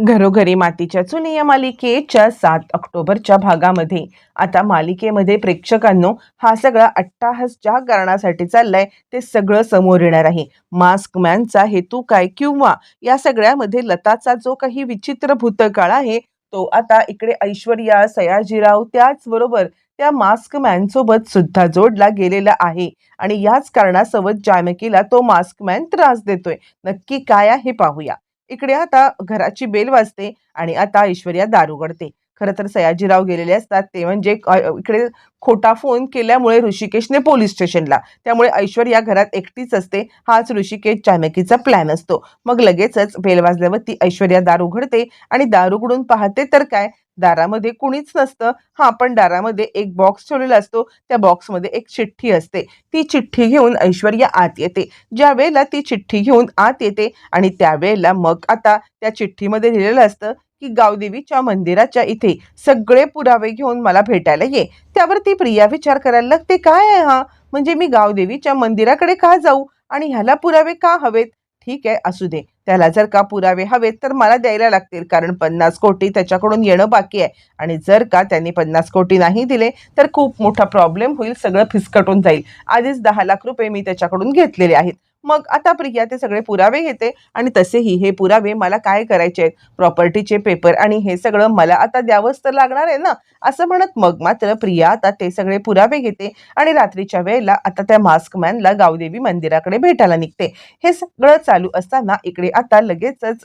घरोघरी मातीच्या चुली या मालिकेच्या सात ऑक्टोबरच्या भागामध्ये. आता मालिकेमध्ये प्रेक्षकांनो हा सगळा अट्टाहास ज्या कारणासाठी चाललाय ते सगळं समोर येणार आहे. मास्क मॅनचा हेतू काय किंवा या सगळ्यामध्ये लताचा जो काही विचित्र भूतकाळ आहे तो आता इकडे ऐश्वर्या सयाजीराव त्याचबरोबर त्या मास्क मॅन सोबत सुद्धा जोडला गेलेला आहे. आणि याच कारणासोबत जानकीला तो मास्क मॅन त्रास देतोय. नक्की काय आहे हे पाहूया. इकडे आता घराची बेल वाजते आणि आता ऐश्वर्या दार उघडते खरं तर सयाजीराव गेलेले असतात ते म्हणजे इकडे खोटा फोन केल्यामुळे ऋषिकेशने पोलीस स्टेशनला. त्यामुळे ऐश्वर्या घरात एकटीच असते हाच ऋषिकेश चाणकीचा प्लॅन असतो. मग लगेचच बेल वाजल्यावर ती ऐश्वर्या दार उघडते आणि दार उघडून पाहते तर काय? दारामध्ये कुणीच नसतं. हा पण दारामध्ये एक बॉक्स ठेवलेला असतो. त्या बॉक्समध्ये एक चिठ्ठी असते. ती चिठ्ठी घेऊन ऐश्वर्या आत येते. ज्या वेळेला ती चिठ्ठी घेऊन आत येते आणि त्यावेळेला मग आता त्या चिठ्ठीमध्ये लिहिलेलं असतं की गावदेवीच्या मंदिराच्या इथे सगळे पुरावे घेऊन मला भेटायला ये. त्यावर ती प्रिया विचार करायला लागते. काय आहे हा? म्हणजे मी गावदेवीच्या मंदिराकडे का जाऊ? आणि ह्याला पुरावे का हवेत? ठीक आहे असू दे. त्याला जर का पुरावे हवेत तर मला द्यायला लागतील. कारण पन्नास कोटी त्याच्याकडून येणं बाकी आहे. आणि जर का त्यांनी पन्नास कोटी नाही दिले तर खूप मोठा प्रॉब्लेम होईल सगळं फिसकटून जाईल. आधीच दहा लाख रुपये मी त्याच्याकडून घेतलेले आहेत. मग आता प्रिया ते सगळे पुरावे घेते आणि तसेही हे पुरावे मला काय करायचे आहेत? प्रॉपर्टीचे पेपर आणि हे सगळं मला आता द्यावंच तर लागणार आहे ना? असं म्हणत मग मात्र प्रिया आता ते सगळे पुरावे घेते आणि रात्रीच्या वेळेला आता त्या मास्कमॅनला गावदेवी मंदिराकडे भेटायला निघते. हे सगळं चालू असताना इकडे आता लगेचच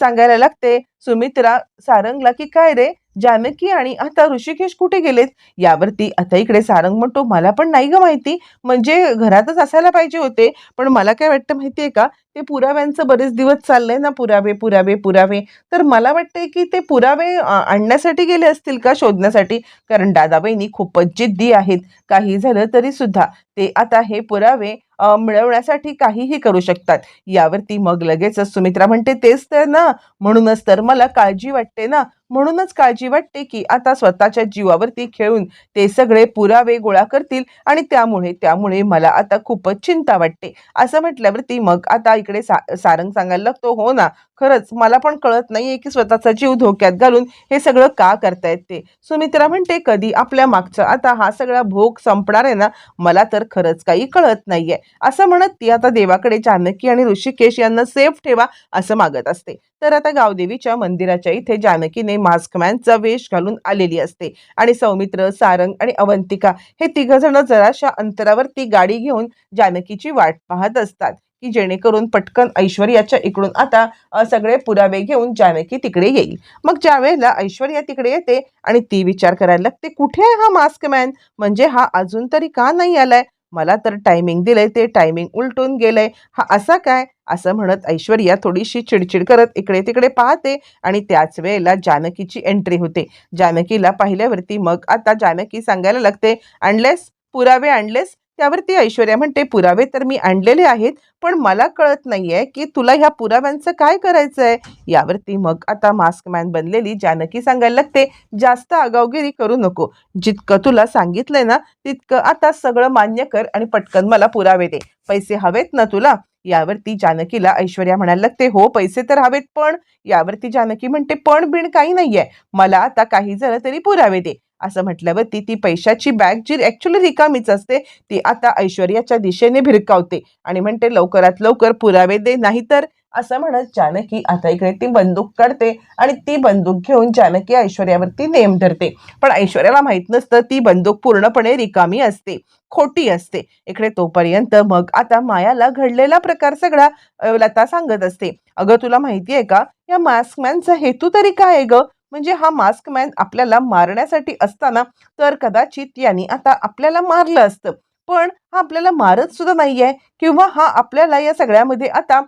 सांगायला लागते सुमित्रा सारंगला की काय रे? जानकी आणि आता ऋषिकेश कुठे गेलेत? यावरती आता इकडे सारंग म्हणतो मला पण नाही ग माहिती. म्हणजे घरातच असायला पाहिजे होते. पण मला काय वाटतं माहितीये का? ते पुराव्यांचं बरेच दिवस चाललंय ना पुरावे पुरावे पुरावे. तर मला वाटतंय की ते पुरावे आणण्यासाठी गेले असतील का? शोधण्यासाठी. कारण दादाबाईंनी खूपच जिद्दी आहेत. काही झालं तरी सुद्धा ते आता हे पुरावे मिळवण्यासाठी काहीही करू शकतात. यावरती मग लगेचच सुमित्रा म्हणते तेच तर ना. म्हणूनच तर मला काळजी वाटते ना. म्हणूनच काळजी वाटते की आता स्वतःच्या जीवावरती खेळून ते सगळे पुरावे गोळा करतील आणि त्यामुळे त्यामुळे मला आता खूपच चिंता वाटते. असं म्हटल्यावरती मग आता इकडे सा सारंग सांगायला लागतो हो ना खरंच मला पण कळत नाहीये की स्वतःचा जीव धोक्यात घालून हे सगळं का करतायत ते. सुमित्रा म्हणते कधी आपल्या मागचा आता हा सगळा भोग संपणार आहे ना मला तर खरंच काही कळत नाहीये. असं म्हणत ती आता देवाकडे जानकी आणि ऋषिकेश यांना सेफ ठेवा असं मागत असते. तर आता गावदेवीच्या मंदिराच्या इथे जानकीने मास्कमॅनचा वेश घालून आलेली असते. आणि सौमित्र सारंग आणि अवंतिका हे तिघ जण जराशा अंतरावरती गाडी घेऊन जानकीची वाट पाहत असतात की जेणेकरून पटकन ऐश्वर्याच्या इकडून आता सगळे पुरावे घेऊन जानकी तिकडे येईल. मग ज्या वेळेला ऐश्वर्या तिकडे येते आणि ती विचार करायला लागते कुठे आहे हा मास्क मॅन म्हणजे हा अजून तरी का नाही आलाय? मला तर टायमिंग दिलंय ते टायमिंग उलटून गेलंय. हा असा काय? असं म्हणत ऐश्वर्या थोडीशी चिडचिड करत इकडे तिकडे पाहते आणि त्याच वेळेला जानकीची एंट्री होते. जानकीला पाहिल्यावरती मग आता जानकी सांगायला लागते आणलेस? पुरावे आणलेस? त्यावरती ऐश्वर्या म्हणते पुरावे तर मी आणलेले आहेत पण मला कळत नाहीये की तुला ह्या पुराव्यांचं काय करायचं आहे यावरती मग आता मास्क मॅन बनलेली जानकी सांगायला लागते जास्त आगावगिरी करू नको. जितकं तुला सांगितलंय ना तितकं आता सगळं मान्य कर आणि पटकन मला पुरावे दे. पैसे हवेत ना तुला? यावरती जानकीला ऐश्वर्या म्हणायला लागते हो पैसे तर हवेत पण यावरती जानकी म्हणते पण बिण काही नाहीये. मला आता काही झालं तरी पुरावे दे. असं म्हटल्यावरती ती पैशाची बॅग जी ॲक्च्युली रिकामीच असते ती आता ऐश्वर्याच्या दिशेने भिरकावते आणि म्हणते लवकरात लवकर पुरावे दे नाहीतर असं म्हणत जानकी आता इकडे ती बंदूक काढते आणि ती बंदूक घेऊन जानकी ऐश्वर्यावरती नेम धरते. पण ऐश्वर्याला माहीत नसतं ती बंदूक पूर्णपणे रिकामी असते खोटी असते. इकडे तोपर्यंत मग आता मायाला घडलेला प्रकार सगळा लता सांगत असते. अगं तुला माहिती आहे का? या मास्कमॅनचा हेतू तरी काय आहे ग? म्हणजे हा मास्क मॅन आपल्याला मारण्यासाठी असताना तर कदाचित यांनी आता आपल्याला मारलं असतं. पण हा आपल्याला मारत सुद्धा नाहीये किंवा हा आपल्याला या सगळ्यामध्ये आता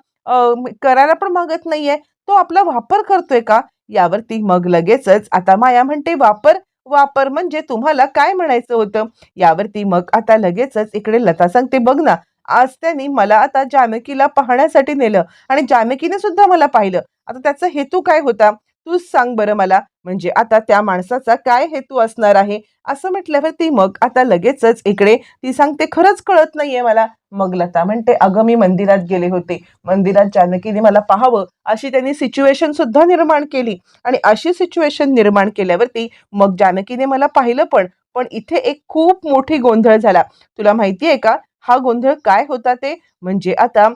करायला पण मागत नाहीये. तो आपला वापर करतोय का? यावरती मग लगेचच आता माया म्हणते वापर वापर म्हणजे तुम्हाला काय म्हणायचं होतं? यावरती मग आता लगेचच इकडे लता सांगते बघ ना आज त्यांनी मला आता जानकीला पाहण्यासाठी नेलं आणि जानकीने सुद्धा मला पाहिलं. आता त्याचा हेतू काय होता? तूच सांग बरं मला म्हणजे आता त्या माणसाचा काय हेतू असणार आहे? असं म्हटल्यावर ती मग आता लगेचच इकडे ती सांगते खरंच कळत नाहीये मला. मग लता म्हणते अगं मी मंदिरात गेले होते. मंदिरात जानकीने मला पाहावं. अशी त्यांनी सिच्युएशन सुद्धा निर्माण केली. आणि अशी सिच्युएशन निर्माण केल्यावरती मग जानकीने मला पाहिलं पण पण इथे एक खूप मोठी गोंधळ झाला. तुला माहिती आहे का हा गोंधळ काय होता ते? म्हणजे आता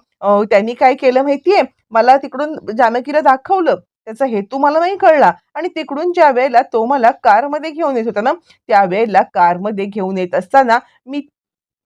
त्यांनी काय केलं माहितीये? मला तिकडून जानकीला दाखवलं. त्याचा हेतू मला नाही कळला. आणि तिकडून ज्या वेळेला तो मला कारमध्ये घेऊन येत होता ना त्यावेळेला कारमध्ये घेऊन येत असताना मी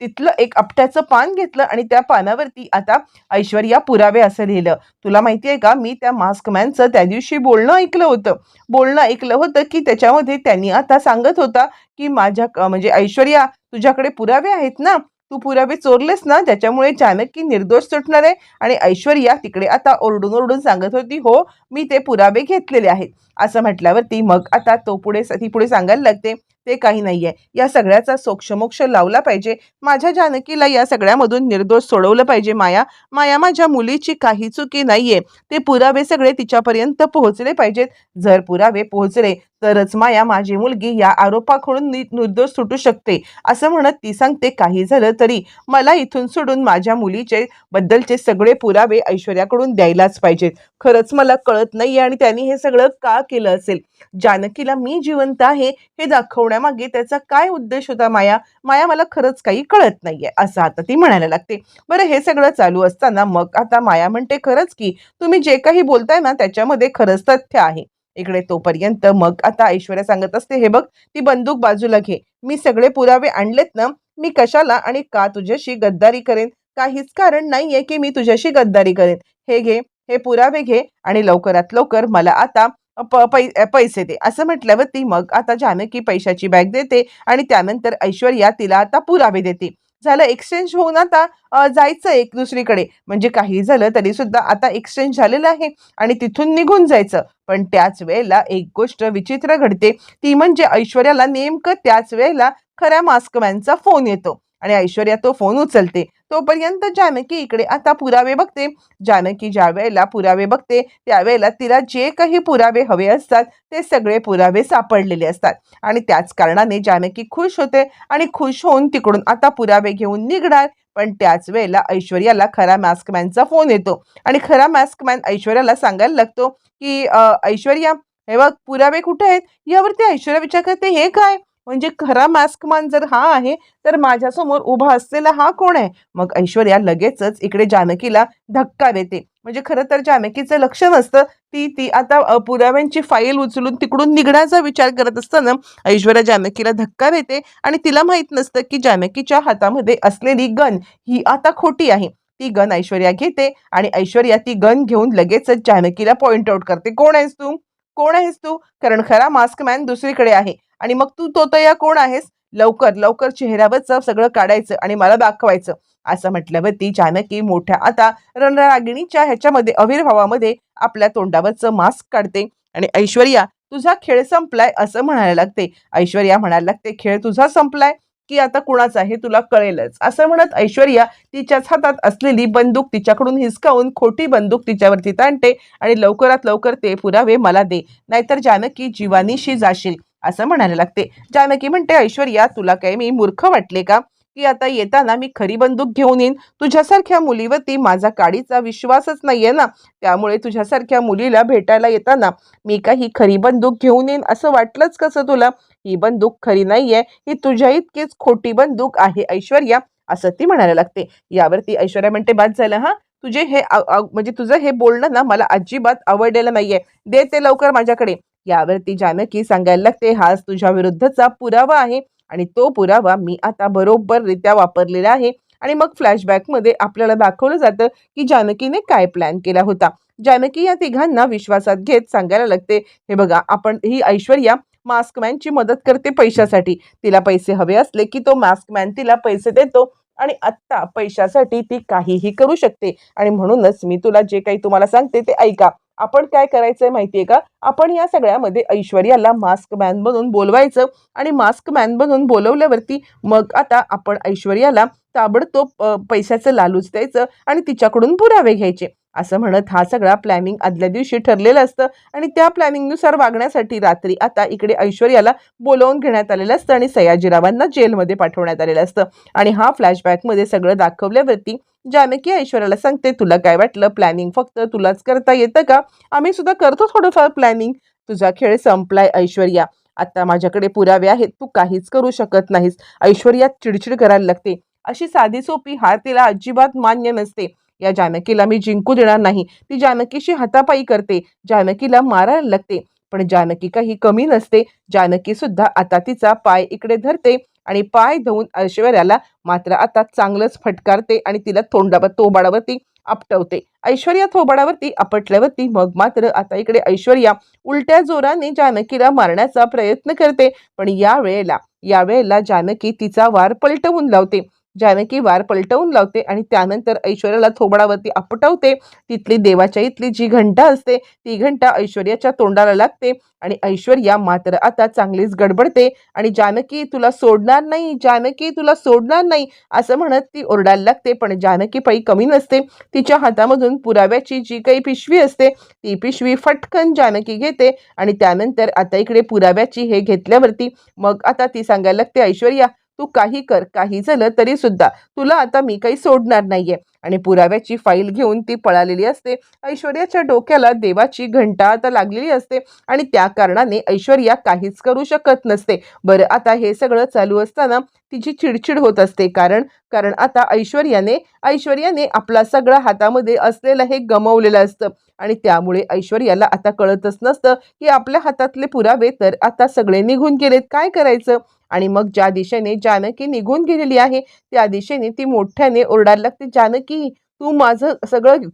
तिथलं एक आपट्याचं पान घेतलं आणि त्या पानावरती आता ऐश्वर्या पुरावे असं लिहिलं. तुला माहिती आहे का मी त्या मास्कमॅनचं त्या दिवशी बोलणं ऐकलं होतं. बोलणं ऐकलं होतं की त्याच्यामध्ये त्यांनी आता सांगत होता की माझ्या क- म्हणजे ऐश्वर्या तुझ्याकडे पुरावे आहेत ना? तू पुरावे चोरलेस ना ज्याच्यामुळे जानकी निर्दोष सुटणार आहे. आणि ऐश्वर्या तिकडे आता ओरडून ओरडून सांगत होती हो मी ते पुरावे घेतलेले आहेत. असं म्हटल्यावरती मग आता तो पुढे ती पुढे सांगायला लागते ते काही नाहीये. या सगळ्याचा सोक्षमोक्ष लावला पाहिजे. माझ्या जानकीला या सगळ्यामधून निर्दोष सोडवलं पाहिजे माया. माया माझ्या मुलीची काही चुकी नाहीये. ते पुरावे सगळे तिच्यापर्यंत पोहोचले पाहिजेत. जर पुरावे पोहोचले तरच माया माझी मुलगी या आरोपाकडून नि- निर्दोष सुटू शकते. असं म्हणत ती सांगते काही झालं तरी मला इथून सोडून माझ्या मुलीचे बद्दलचे सगळे पुरावे ऐश्वर्याकडून द्यायलाच पाहिजेत. खरंच मला कळत नाही आणि त्यांनी हे सगळं का केलं असेल? जानकीला मी जिवंत आहे हे दाखवण्यामागे त्याचा काय उद्देश होता माया? माया मला खरंच काही कळत नाहीये असं आता ती म्हणायला लागते. बरं हे सगळं चालू असताना मग आता माया म्हणते खरंच की तुम्ही जे काही बोलताय ना त्याच्यामध्ये खरंच तथ्य आहे. इकडे तोपर्यंत मग आता ऐश्वर्या सांगत असते हे बघ ती बंदूक बाजूला घे. मी सगळे पुरावे आणलेत ना मी कशाला आणि का तुझ्याशी गद्दारी करेन? काहीच कारण नाहीये की मी तुझ्याशी गद्दारी करेन. हे घे हे पुरावे घे आणि लवकरात लवकर मला आता प- पै- पैसे दे. असं म्हटल्यावर ती मग आता जानकी पैशाची बॅग देते आणि त्यानंतर ऐश्वर्या तिला आता पुरावे देते. झालं एक्सचेंज होऊन आता जायचं एक दुसरीकडे. म्हणजे काही झालं तरी सुद्धा आता एक्सचेंज झालेलं आहे आणि तिथून निघून जायचं. पण त्याच वेळेला एक गोष्ट विचित्र घडते. ती म्हणजे ऐश्वर्याला नेमकं त्याच वेळेला खऱ्या मास्कमॅनचा फोन येतो. आणि ऐश्वर्या तो फोन उचलते. तोपर्यंत जानकी इकडे आता पुरावे बघते. जानकी ज्या वेळेला पुरावे बघते त्यावेळेला तिला जे काही पुरावे हवे असतात ते सगळे पुरावे सापडलेले असतात. आणि त्याच कारणाने जानकी खुश होते आणि खुश होऊन तिकडून आता पुरावे घेऊन निघणार. पण त्याच वेळेला ऐश्वर्याला खरा मास्कमॅनचा फोन येतो. आणि खरा मास्कमॅन ऐश्वर्याला सांगायला लागतो की ऐश्वर्या हे बघ पुरावे कुठे आहेत? यावरती ऐश्वर्या विचार करते हे काय? म्हणजे खरा मास्कमॅन जर हा आहे तर माझ्यासमोर उभा असलेला हा कोण आहे? मग ऐश्वर्या लगेचच इकडे जानकीला धक्का देते. म्हणजे खरं तर जानकीचं लक्ष नसतं. ती ती आता पुराव्यांची फाईल उचलून तिकडून निघण्याचा विचार करत असताना ऐश्वर्या जानकीला धक्का देते आणि तिला माहीत नसतं की जानकीच्या हातामध्ये असलेली गन ही आता खोटी आहे. ती गन ऐश्वर्या घेते आणि ऐश्वर्या ती गन घेऊन लगेचच जानकीला पॉइंट आउट करते. कोण आहेस तू? कोण आहेस तू? कारण खरा मास्क मॅन दुसरीकडे आहे. आणि मग तू तोतया कोण आहेस? लवकर लवकर चेहऱ्यावरचं सगळं काढायचं आणि मला दाखवायचं. असं म्हटल्यावर ती जानकी मोठ्या आता रणरागिणीच्या ह्याच्यामध्ये अविर्भावामध्ये आपल्या तोंडावरचं मास्क काढते आणि ऐश्वर्या तुझा खेळ संपलाय असं म्हणायला लागते. ऐश्वर्या म्हणायला लागते खेळ तुझा संपलाय की आता कुणाचा हे तुला कळेलच. असं म्हणत ऐश्वर्या तिच्याच हातात असलेली बंदूक तिच्याकडून हिसकावून खोटी बंदूक तिच्यावरती ताणते आणि लवकरात लवकर ते पुरावे मला दे. नाहीतर जानकी जीवानीशी जाशील. असं म्हणायला लागते. जानकी म्हणते ऐश्वर्या तुला काय मी मूर्ख वाटले का? की आता येताना मी खरी बंदूक घेऊन येईन. तुझ्यासारख्या मुलीवरती माझा काडीचा विश्वासच नाहीये ना. त्यामुळे तुझ्यासारख्या मुलीला भेटायला येताना मी काही खरी बंदूक घेऊन येईन असं वाटलंच कसं तुला? ही बंदूक खरी नाहीये. ही तुझ्या इतकीच खोटी बंदूक आहे ऐश्वर्या असं ती म्हणायला लागते. यावरती ऐश्वर्या म्हणते बाद झालं हा? तुझे हे म्हणजे तुझं हे बोलणं ना मला अजिबात आवडलेलं नाहीये. दे ते लवकर माझ्याकडे. यावरती जानकी सांगायला लागते हाच तुझ्या विरुद्धचा पुरावा आहे आणि तो पुरावा मी आता बरोबररित्या वापरलेला आहे. आणि मग फ्लॅशबॅकमध्ये आपल्याला दाखवलं जातं की जानकीने काय प्लॅन केला होता. जानकी या तिघांना विश्वासात घेत सांगायला लागते हे बघा आपण ही ऐश्वर्या मास्कमॅनची मदत करते पैशासाठी. तिला पैसे हवे असले की तो मास्कमॅन तिला पैसे देतो आणि आत्ता पैशासाठी ती काहीही करू शकते. आणि म्हणूनच मी तुला जे काही तुम्हाला सांगते ते ऐका. आपण काय करायचंय माहितीये का? आपण या सगळ्यामध्ये ऐश्वर्याला मास्क मॅन बनून बोलवायचं आणि मास्क मॅन बनून बोलवल्यावरती मग आता आपण ऐश्वर्याला ताबडतोब पैशाचं लालूच द्यायचं आणि तिच्याकडून पुरावे घ्यायचे. असं म्हणत हा सगळा प्लॅनिंग आदल्या दिवशी ठरलेलं असतं. आणि त्या प्लॅनिंगनुसार वागण्यासाठी रात्री आता इकडे ऐश्वर्याला बोलवून घेण्यात आलेलं असतं आणि सयाजीरावांना जेलमध्ये पाठवण्यात आलेलं असतं. आणि हा फ्लॅशबॅकमध्ये सगळं दाखवल्यावरती जानकी ऐश्वर्याला सांगते तुला काय वाटलं? प्लॅनिंग फक्त तुलाच करता येतं का? आम्ही सुद्धा करतो थोडंफार प्लॅनिंग तुझा खेळ संपलाय ऐश्वर्या. आता माझ्याकडे पुरावे आहेत. तू काहीच करू शकत नाहीस. ऐश्वर्या चिडचिड करायला लागते. अशी साधी सोपी हार तिला अजिबात मान्य नसते. या जानकीला मी जिंकू देणार नाही. ती जानकीशी हातापायी करते. जानकीला मारायला लागते. पण जानकी काही कमी नसते. जानकी सुद्धा आता तिचा पाय इकडे धरते आणि पाय धुवून ऐश्वर्याला मात्र आता चांगलंच फटकारते आणि तिला तोंडावर तोबाडावरती आपटवते. ऐश्वर्या थोबाडावरती आपटल्यावरती मग मात्र आता इकडे ऐश्वर्या उलट्या जोराने जानकीला मारण्याचा प्रयत्न करते. पण या वेळेला या वेळेला जानकी तिचा वार पलटवून लावते. जानकी वार पलटवून लावते आणि त्यानंतर ऐश्वर्याला थोबडावरती आपटवते. तिथली देवाच्या इथली जी घंटा असते ती घंटा ऐश्वर्याच्या तोंडाला लागते आणि ऐश्वर्या मात्र आता चांगलीच गडबडते आणि जानकी तुला सोडणार नाही जानकी तुला सोडणार नाही असं म्हणत ती ओरडायला लागते. पण जानकी पायी कमी नसते तिच्या हातामधून पुराव्याची जी काही पिशवी असते ती पिशवी फटकन जानकी घेते आणि त्यानंतर आता इकडे पुराव्याची हे घेतल्यावरती मग आता ती सांगायला लागते ऐश्वर्या तू काही कर काही झालं तरी सुद्धा तुला आता मी काही सोडणार नाहीये. आणि पुराव्याची फाईल घेऊन ती पळालेली असते. ऐश्वर्याच्या डोक्याला देवाची घंटा आता लागलेली असते. आणि त्या कारणाने ऐश्वर्या काहीच करू शकत नसते. बरं आता हे सगळं चालू असताना तिची चिडचिड होत असते. कारण कारण आता ऐश्वर्याने ऐश्वर्याने आपला सगळा हातामध्ये असलेलं हे गमवलेलं असतं. आणि त्यामुळे ऐश्वर्याला आता कळतच नसतं की आपल्या हातातले पुरावे तर आता सगळे निघून गेलेत. काय करायचं? आणि मग ज्या दिशेने जानकी निघून गेलेली आहे त्या दिशेने ती मोठ्याने ओरडायला लागते जानकी तू माझं सगळं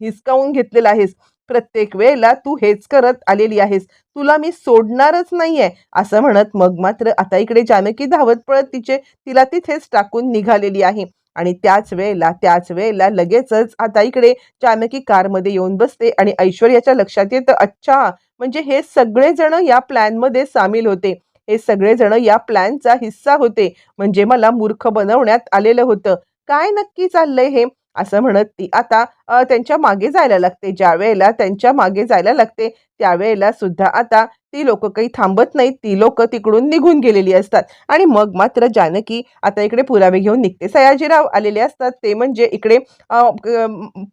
हिसकावून घेतलेलं आहेस. प्रत्येक वेळेला तू हेच करत आलेली आहेस. तुला मी सोडणारच नाहीये. असं म्हणत मग मात्र आता इकडे जानकी धावत पळत तिचे तिला तिथेच टाकून निघालेली आहे. आणि त्याच वेळेला त्याच वेळेला लगेचच आता इकडे जानकी कारमध्ये येऊन बसते आणि ऐश्वर्याच्या लक्षात येतं अच्छा म्हणजे हे सगळेजण या प्लॅनमध्ये सामील होते. हे सगळेजण या प्लॅनचा हिस्सा होते. म्हणजे मला मूर्ख बनवण्यात आलेलं होतं. काय नक्की चाललंय हे? असं म्हणत ती आता त्यांच्या मागे जायला लागते. ज्या वेळेला त्यांच्या मागे जायला लागते त्यावेळेला सुद्धा आता ती लोक काही थांबत नाहीत. ती लोक तिकडून निघून गेलेली असतात. आणि मग मात्र जानकी आता इकडे पुरावे घेऊन निघते. सयाजीराव आलेले असतात. ते म्हणजे इकडे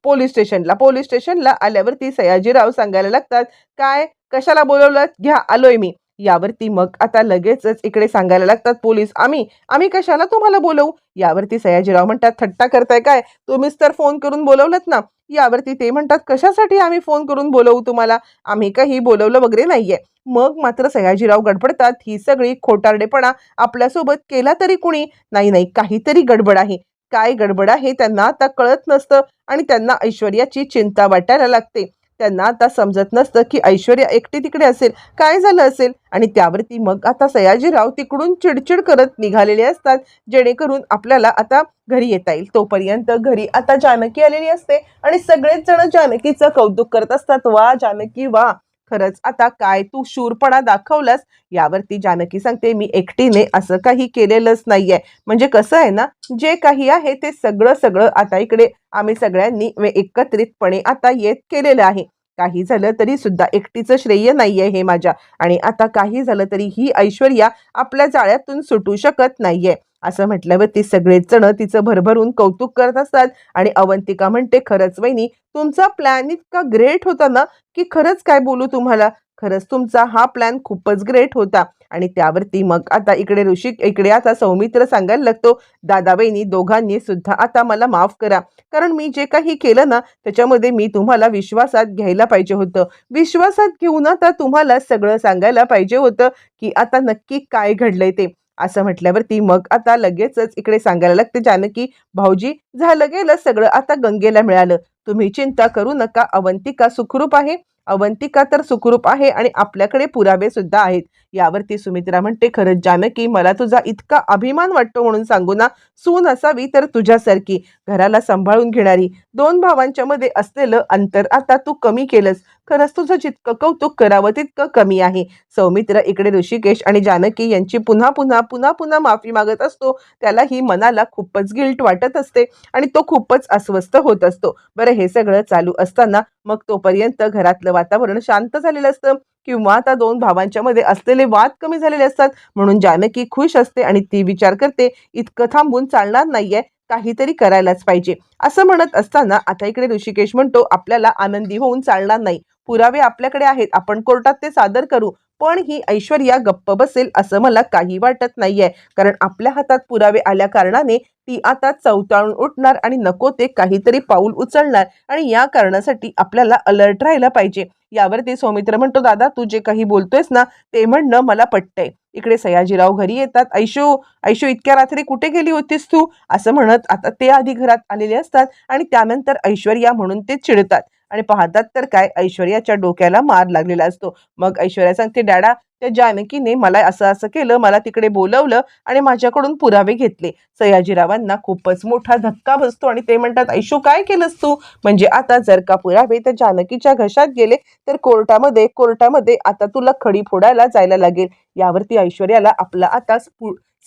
पोलीस स्टेशनला. पोलीस स्टेशनला आल्यावरती सयाजीराव सांगायला लागतात काय? कशाला बोलवलं घ्या आलोय मी. यावरती मग आता लगेचच इकडे सांगायला लागतात पोलीस आम्ही आम्ही कशाला तुम्हाला बोलवू? यावरती सयाजीराव म्हणतात थट्टा करताय काय? तुम्हीच तर फोन करून बोलवलत ना. यावरती ते म्हणतात कशासाठी आम्ही फोन करून बोलवू तुम्हाला? आम्ही काही बोलवलं वगैरे नाहीये. मग मात्र सयाजीराव गडबडतात. ही सगळी खोटारडेपणा आपल्यासोबत केला तरी कुणी? नाही नाही काहीतरी गडबड आहे. काय गडबड आहे त्यांना आता कळत नसतं आणि त्यांना ऐश्वर्याची चिंता वाटायला लागते. त्यांना आता समजत नसतं की ऐश्वर्या एकटी तिकडे असेल काय झालं असेल? आणि त्यावरती मग आता सयाजीराव तिकडून चिडचिड करत निघालेले असतात जेणेकरून आपल्याला आता घरी येता येईल. तोपर्यंत घरी आता जानकी आलेली असते आणि सगळेच जण जानकीचं कौतुक करत असतात. वा जानकी वा. खरंच. आता काय तू शूरपणा दाखवलास यावरती जानकी सांगते मी एकटीने असं काही केलेलंच नाहीये. म्हणजे कसं आहे ना जे काही आहे ते सगळं सगळं आता इकडे आम्ही सगळ्यांनी एकत्रितपणे आता येत केलेलं आहे. काही झालं तरी सुद्धा एकटीचं श्रेय नाहीये हे माझ्या. आणि आता काही झालं तरी ही ऐश्वर्या आपल्या जाळ्यातून सुटू शकत नाहीये. असं म्हटल्यावरती सगळेच जण तिचं भरभरून कौतुक करत असतात. आणि अवंतिका म्हणते खरंच वहिनी तुमचा प्लॅन इतका ग्रेट होता ना की खरंच काय बोलू तुम्हाला? खरंच तुमचा हा प्लॅन खूपच ग्रेट होता. आणि त्यावरती मग आता इकडे ऋषिक इकडे आता सौमित्र सांगायला लागतो दादा बहिणी दोघांनी सुद्धा आता मला माफ करा. कारण मी जे काही केलं ना त्याच्यामध्ये मी तुम्हाला विश्वासात घ्यायला पाहिजे होतं. विश्वासात घेऊन आता तुम्हाला सगळं सांगायला पाहिजे होतं की आता नक्की काय घडलंय ते. असं म्हटल्यावरती मग आता लगेचच इकडे सांगायला लागते जानकी भाऊजी झालं गेलं सगळं आता गंगेला मिळालं. तुम्ही चिंता करू नका अवंतिका सुखरूप आहे. अवंतिका तर सुखरूप आहे आणि आपल्याकडे पुरावे सुद्धा आहेत. यावरती सुमित्रा म्हणते खरंच जानकी मला तुझा इतका अभिमान वाटतो म्हणून सांगू ना सून असावी तर तुझ्यासारखी. घराला सांभाळून घेणारी दोन भावांच्या मध्ये असलेलं अंतर आता तू कमी केलंस. खरंच तुझं जितकं कौतुक करावं तितकं कमी आहे. सौमित्र इकडे ऋषिकेश आणि जानकी यांची पुन्हा पुन्हा पुन्हा पुन्हा माफी मागत असतो. त्यालाही मनाला खूपच गिल्ट वाटत असते आणि तो खूपच अस्वस्थ होत असतो. बरं हे सगळं चालू असताना मग तोपर्यंत घरातलं वातावरण शांत झालेलं असतं किंवा आता दोन भावांच्या मध्ये असलेले वाद कमी झालेले असतात. म्हणून जानकी खुश असते आणि ती विचार करते इतकं थांबून चालणार नाहीये. काहीतरी करायलाच पाहिजे. असं म्हणत असताना आता इकडे ऋषिकेश म्हणतो आपल्याला आनंदी होऊन चालणार नाही. पुरावे आपल्याकडे आहेत. आपण कोर्टात ते सादर करू. पण ही ऐश्वर्या गप्प बसेल असं मला काही वाटत नाहीये. कारण आपल्या हातात पुरावे आल्या कारणाने ती आता चवताळून उठणार आणि नको ते काहीतरी पाऊल उचलणार आणि या कारणासाठी आपल्याला अलर्ट राहायला पाहिजे. यावरती सौमित्र म्हणतो दादा तू जे काही बोलतोयस ना ते म्हणणं मला पटतंय. इकडे सयाजीराव घरी येतात. ऐशो ऐशो इतक्या रात्री कुठे गेली होतीस तू? असं म्हणत आता ते आधी घरात आलेले असतात आणि त्यानंतर ऐश्वर्या म्हणून ते चिडतात. आणि पाहतात तर काय ऐश्वर्याच्या डोक्याला मार लागलेला असतो. मग ऐश्वर्या सांगते डॅडा त्या जानकीने मला असं असं केलं मला तिकडे बोलवलं आणि माझ्याकडून पुरावे घेतले. सयाजीरावांना खूपच मोठा धक्का बसतो आणि ते म्हणतात ऐशू काय केलंस तू? म्हणजे आता जर का पुरावे त्या जानकीच्या घशात गेले तर कोर्टामध्ये कोर्टामध्ये आता तुला खडी फोडायला जायला लागेल. यावरती ऐश्वर्याला आपला आता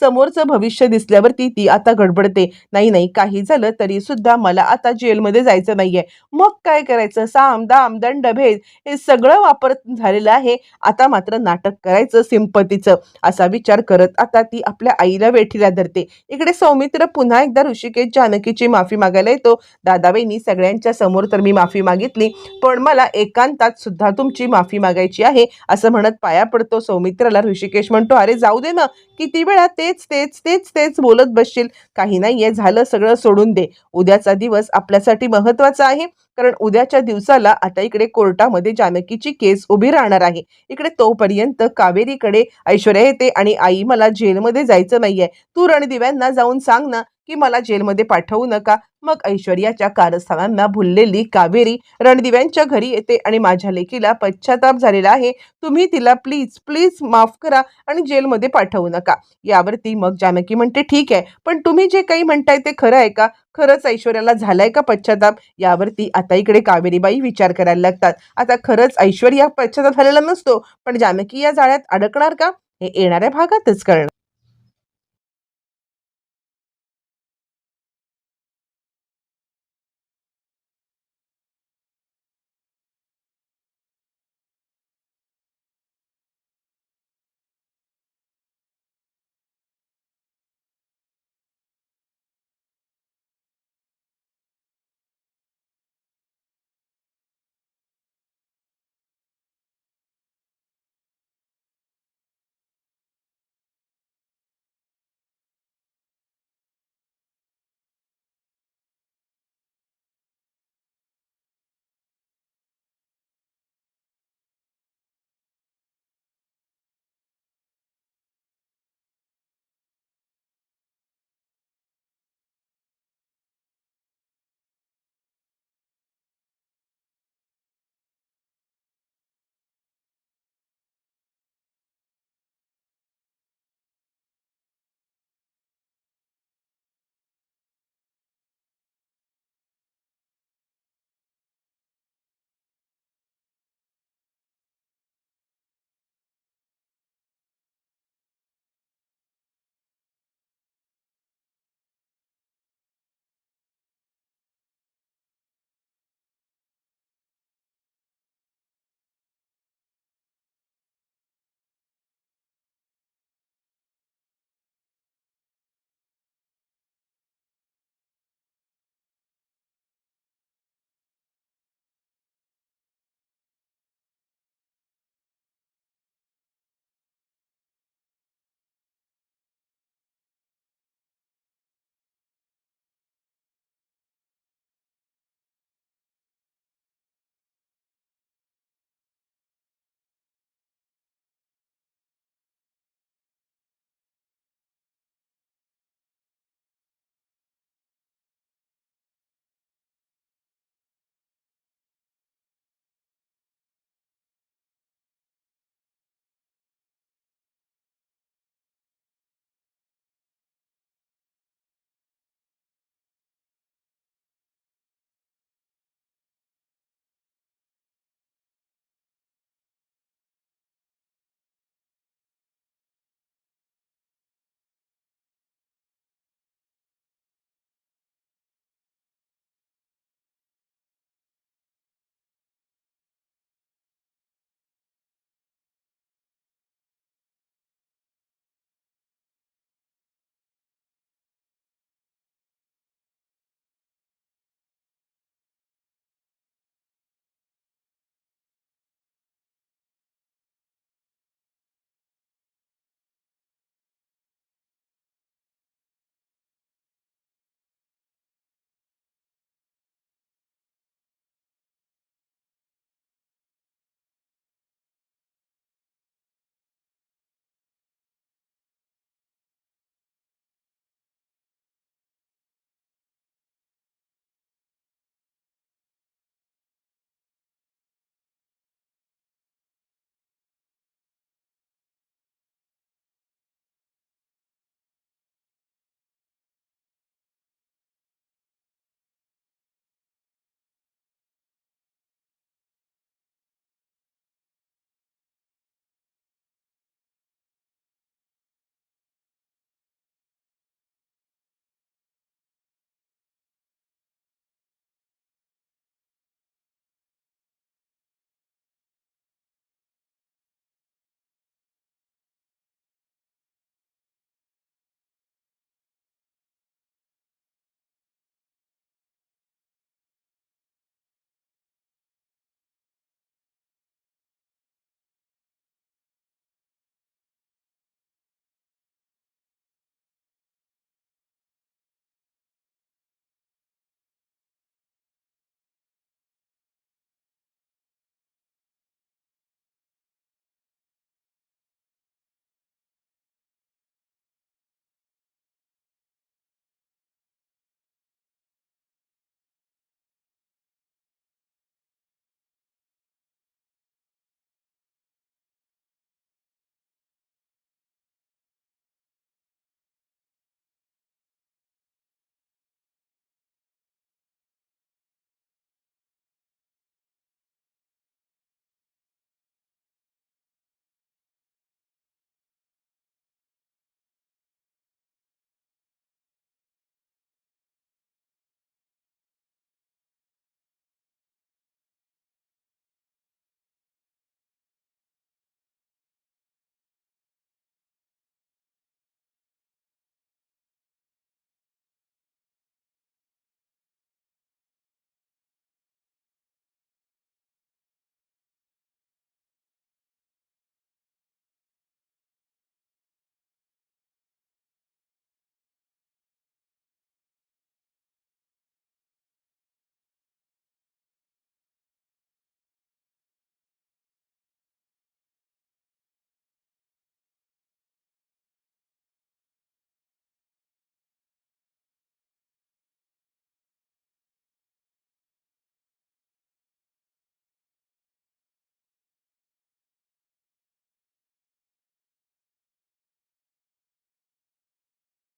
समोरचं भविष्य दिसल्यावरती ती आता गडबडते. नाही नाही काही झालं तरी सुद्धा मला आता जेलमध्ये जायचं नाहीये. मग काय करायचं? साम दाम दंड भेद हे सगळं वापर झालेलं आहे. आता मात्र नाटक करायचं सिंपतीचं. असा विचार करत आता ती आपल्या आईला वेठीला धरते. इकडे सौमित्र पुन्हा एकदा ऋषिकेश जानकीची माफी मागायला येतो. दादाबाईंनी सगळ्यांच्या समोर तर मी माफी मागितली पण मला एकांतात सुद्धा तुमची माफी मागायची आहे असं म्हणत पाया पडतो सौमित्राला. ऋषिकेश म्हणतो अरे जाऊ दे ना किती वेळा तेच तेच तेच तेच बोलत बसशील. काही नाहीये झालं सगळं सोडून दे. उद्याचा दिवस आपल्यासाठी महत्त्वाचा आहे. कारण उद्याच्या दिवसाला आता इकडे कोर्टामध्ये जानकीची केस उभी राहणार आहे. इकडे तोपर्यंत कावेरीकडे ऐश्वर्या येते आणि आई मला जेलमध्ये जायचं नाहीये. तू रणदिव्यांना जाऊन सांग ना की मला जेलमध्ये पाठवू नका. मग ऐश्वर्याच्या कारस्थानांना भुललेली कावेरी रणदिव्यांच्या घरी येते आणि माझ्या लेकीला पश्चाताप झालेला आहे. तुम्ही तिला प्लीज प्लीज माफ करा आणि जेलमध्ये पाठवू नका. यावरती मग जानकी म्हणते ठीक आहे पण तुम्ही जे काही म्हणताय ते खरं आहे का? खरंच ऐश्वर्याला झालाय का पश्चाताप? यावरती आता इकडे कावेरीबाई विचार करायला लागतात. आता खरंच ऐश्वर्या पश्चाताप झालेला नसतो पण जानकी या जाळ्यात अडकणार का? हे येणाऱ्या भागातच कळणार.